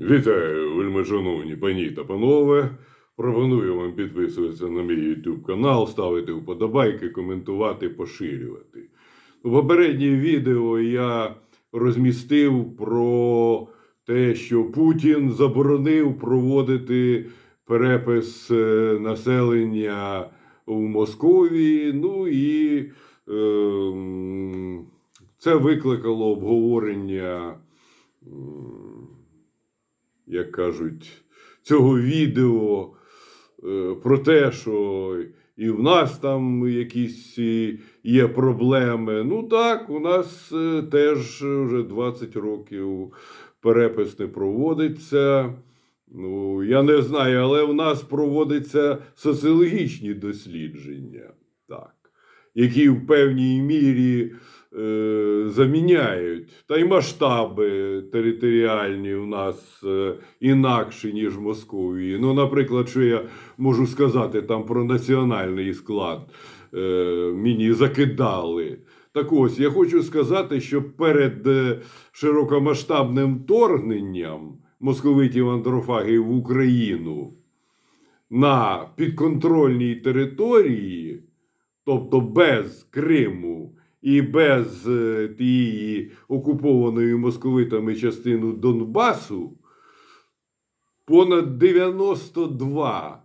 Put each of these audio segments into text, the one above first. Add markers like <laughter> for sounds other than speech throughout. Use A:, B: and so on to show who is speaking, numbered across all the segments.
A: Вітаю, вельмишановні пані та панове. Пропоную вам підписуватися на мій YouTube канал, ставити вподобайки, коментувати, поширювати. У попереднє відео я розмістив про те, що Путін заборонив проводити перепис е, населення у Московії. Ну і е, це викликало обговорення. Як кажуть, цього відео е, про те, що і в нас там якісь є проблеми. Ну так, у нас е, теж вже 20 років перепис не проводиться. Ну, я не знаю, але в нас проводяться соціологічні дослідження, так, які в певній мірі е, заміняють. Та й масштаби територіальні у нас е, інакші, ніж в Московії. Ну, наприклад, що я можу сказати там про національний склад е, мені закидали. Так ось, я хочу сказати, що перед е, широкомасштабним вторгненням московитів андрофагів в Україну на підконтрольній території, тобто без Криму і без е, тієї окупованої московитами частини Донбасу, понад 92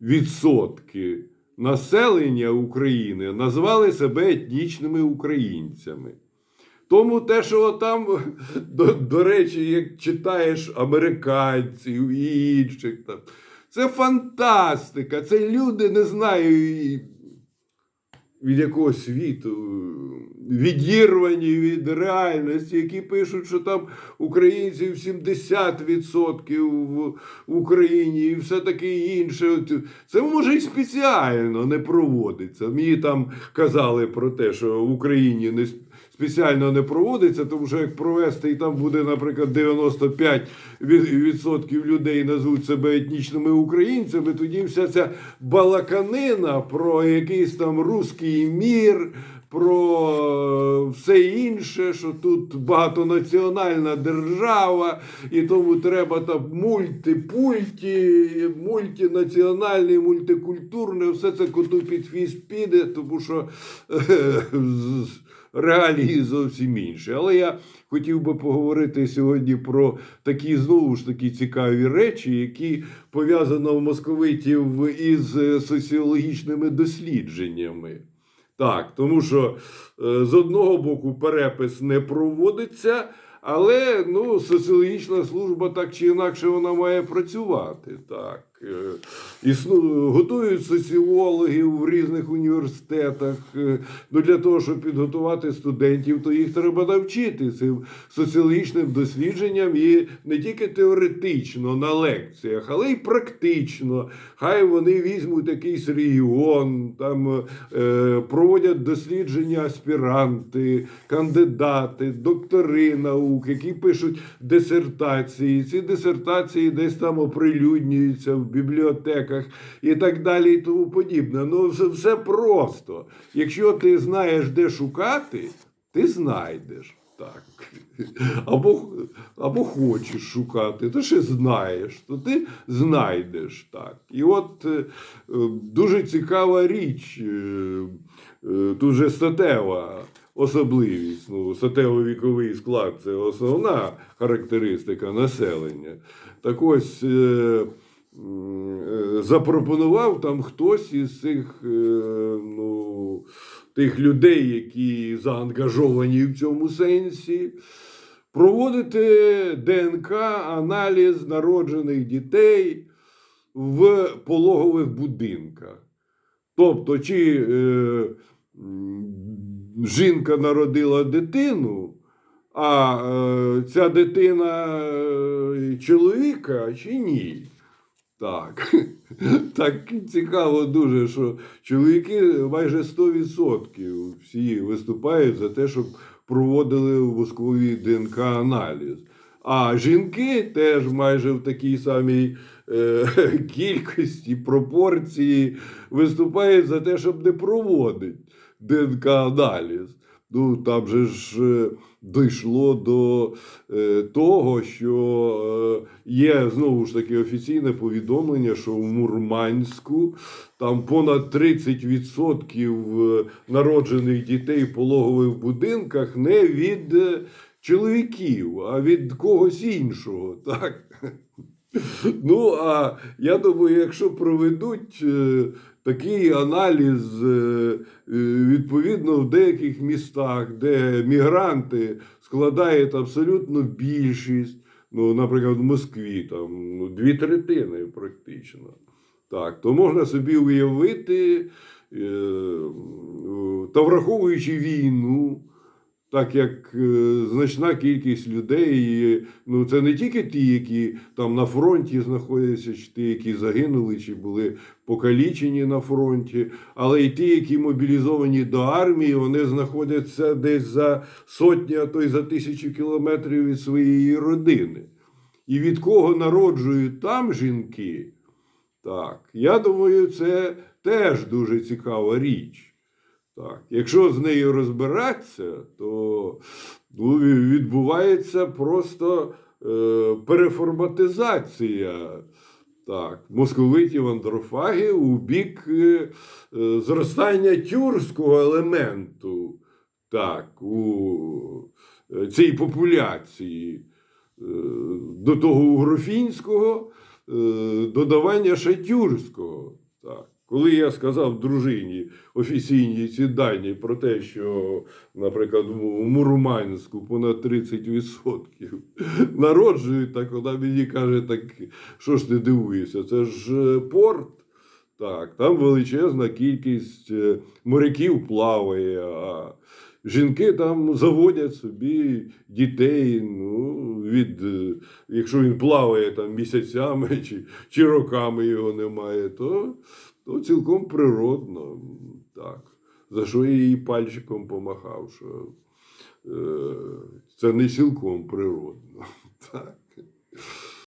A: відсотки населення України назвали себе етнічними українцями. Тому те, що там, <laughs> до, до речі, як читаєш американців і інших, там, це фантастика. Це люди, не знаю, від якого світу, відірвані від реальності, які пишуть, що там українців 70% в Україні і все таке інше. Це може і спеціально не проводиться. Мені там казали про те, що в Україні не спеціально не проводиться, тому що як провести, і там буде, наприклад, 95% відсотків людей назвуть себе етнічними українцями, тоді вся ця балаканина про якийсь там руський мір, про е, все інше, що тут багатонаціональна держава, і тому треба там мультипульті, мультинаціональне, мультикультурне, все це коту під хвіст піде, тому що е, реалії зовсім інші. Але я хотів би поговорити сьогодні про такі знову ж таки цікаві речі, які пов'язано в московитів із е, соціологічними дослідженнями. Так, тому що е, з одного боку перепис не проводиться, але ну, соціологічна служба так чи інакше вона має працювати. Так. Е, Існу, готують соціологів в різних університетах. Е, Ну, для того, щоб підготувати студентів, то їх треба навчити цим соціологічним дослідженням і не тільки теоретично на лекціях, але й практично. Хай вони візьмуть якийсь регіон, там е, проводять дослідження аспіранти, кандидати, доктори наук, які пишуть дисертації. Ці дисертації десь там оприлюднюються в бібліотеках і так далі, і тому подібне. Ну, все, все просто. Якщо ти знаєш, де шукати, ти знайдеш. Так. Або, або хочеш шукати, то ще знаєш, то ти знайдеш. Так. І от е, е, дуже цікава річ, е, е, же статева особливість. Ну, статево-віковий склад це основна характеристика населення. Так ось. Е, запропонував там хтось із цих е, ну, тих людей, які заангажовані в цьому сенсі, проводити ДНК-аналіз народжених дітей в пологових будинках. Тобто, чи е, жінка народила дитину, а е, ця дитина е, чоловіка чи ні. Так. <laughs> так цікаво дуже, що чоловіки майже 100% всі виступають за те, щоб проводили в Москові ДНК-аналіз. А жінки теж майже в такій самій е, <laughs> кількості, пропорції виступають за те, щоб не проводити ДНК-аналіз. Ну, там же ж е, дійшло до е, того, що е, є знову ж таки офіційне повідомлення, що в Мурманську там понад 30% е, народжених дітей пологових будинках не від чоловіків, а від когось іншого. <laughs> Так? Ну, а я думаю, якщо проведуть такий аналіз, е, е, відповідно, в деяких містах, де мігранти складають абсолютно більшість, ну, наприклад, в Москві, там ну, дві третини практично. Так, то можна собі уявити, е, та враховуючи війну, так як е, значна кількість людей, ну це не тільки ті, які там на фронті знаходяться, чи ті, які загинули, чи були покалічені на фронті, але й ті, які мобілізовані до армії, вони знаходяться десь за сотні, а то й за тисячі кілометрів від своєї родини. І від кого народжують там жінки, так, я думаю, це теж дуже цікава річ. Так, якщо з нею розбиратися, то ну, відбувається просто е, переформатизація так, московитів андрофагів у бік е, е, зростання тюркського елементу так, у е, цій популяції. Е, До того угрофінського е, додавання ще тюркського. Так. Коли я сказав дружині офіційні ці дані про те, що, наприклад, у Мурманську понад 30% народжують, так вона мені каже, так що ж ти дивуєшся? Це ж е, порт. Так, там величезна кількість е, моряків плаває, а жінки там заводять собі дітей. Ну, від, е, якщо він плаває там місяцями чи, чи роками його немає, то, то цілком природно. Так. За що я її пальчиком помахав, що е, це не цілком природно. <laughs> Так.